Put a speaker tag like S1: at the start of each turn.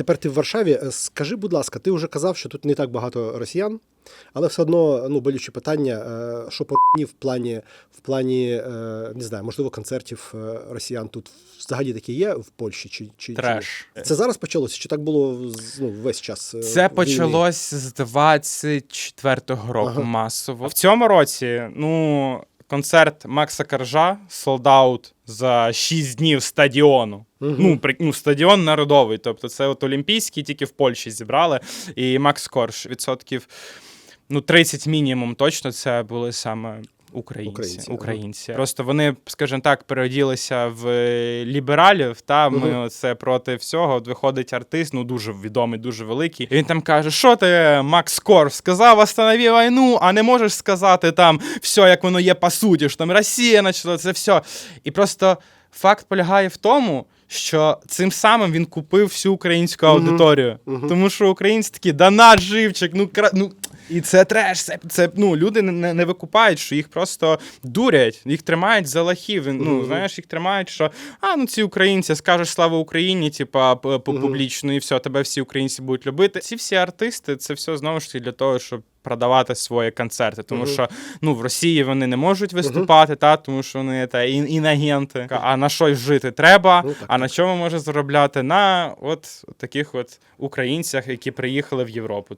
S1: Тепер ти в Варшаві. Е, Скажи, будь ласка, ти вже казав, що тут не так багато росіян, але все одно ну, болюче питання, е, що по в плані, в плані е, не знаю, можливо, концертів росіян тут взагалі такі є в Польщі чи, чи чи. Це зараз почалося, чи так було ну, весь час?
S2: Це
S1: війни?
S2: почалось з 24-го року
S1: Ага.
S2: масово. В цьому році, ну, концерт Макса Коржа солдаут за 6 днів стадіону.
S1: Угу.
S2: Ну, при, ну, стадіон народовий. Тобто, це от Олімпійський, тільки в Польщі зібрали. І Макс Корж відсотків ну, 30 мінімум точно це були саме. Українці,
S1: Українці,
S2: українці. Просто вони, скажімо так, переоділися в лібералів. Та ми
S1: Мгм.
S2: оце проти всього. От виходить артист, ну дуже відомий, дуже великий. І він там каже: що ти, Макс Корж, сказав, останови війну, а не можеш сказати там все, як воно є по суті, що там Росія почала це все. І просто факт полягає в тому. Що цим самим він купив всю українську аудиторію,
S1: Мгм.
S2: тому що українці такі, да наш живчик, ну кра... ну і це треш. Це, це ну люди не, не, викупають, що їх просто дурять, їх тримають за лахів. Ну
S1: Мгм.
S2: знаєш, їх тримають, що а ну ці українці скажеш слава Україні, типа п- п-
S1: Мгм.
S2: публічно, і все, тебе всі українці будуть любити. Ці всі артисти, це все знову ж таки для того, щоб. Продавати свої концерти, тому
S1: Мгм.
S2: що ну в Росії вони не можуть виступати, та тому що вони та ін- інагенти. А на щось жити треба.
S1: Ну, так,
S2: а на чому може заробляти? На от таких от українцях, які приїхали в Європу.